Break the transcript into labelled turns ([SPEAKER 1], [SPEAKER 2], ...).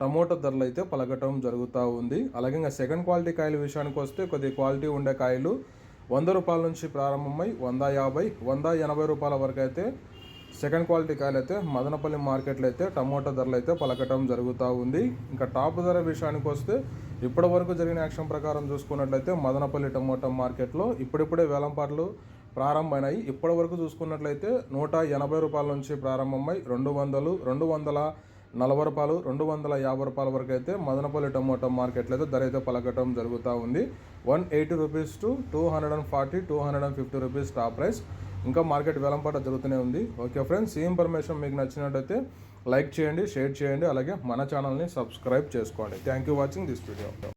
[SPEAKER 1] Tomato ధరలు అయితే పలకటం జరుగుతూ ఉంది. అలాగే ఇంకా సెకండ్ క్వాలిటీ కాయల విషయానికి వస్తే కొద్ది క్వాలిటీ ఉండే కాయలు వంద రూపాయల నుంచి ప్రారంభమై వంద యాభై వంద ఎనభై రూపాయల వరకు అయితే సెకండ్ క్వాలిటీ కాయలు అయితే మదనపల్లి మార్కెట్లో అయితే టమోటా ధరలు అయితే పలకటం జరుగుతూ ఉంది. ఇంకా టాప్ ధర విషయానికి వస్తే ఇప్పటి వరకు జరిగిన యాక్షన్ ప్రకారం చూసుకున్నట్లయితే మదనపల్లి టమోటా మార్కెట్లో ఇప్పుడిప్పుడే వేలంపాట్లు ప్రారంభమైనాయి. ఇప్పటి వరకు చూసుకున్నట్లయితే నూట ఎనభై రూపాయల నుంచి ప్రారంభమై రెండు వందలు రెండు వందల నలభై రూపాయలు రెండు వందల యాభై రూపాయల వరకు అయితే మదనపల్లి టమోటా మార్కెట్లో అయితే ధర అయితే పలకటం జరుగుతూ ఉంది. One eighty rupees to two hundred and forty two hundred and fifty rupees top price. ఇంకా మార్కెట్ వేలంపాట జరుగుతూనే ఉంది. ఓకే ఫ్రెండ్స్ ఈ ఇన్ఫర్మేషన్ మీకు నచ్చినట్టయితే లైక్ చేయండి షేర్ చేయండి అలాగే మన ఛానల్ని సబ్స్క్రైబ్ చేసుకోండి. Thank you watching this video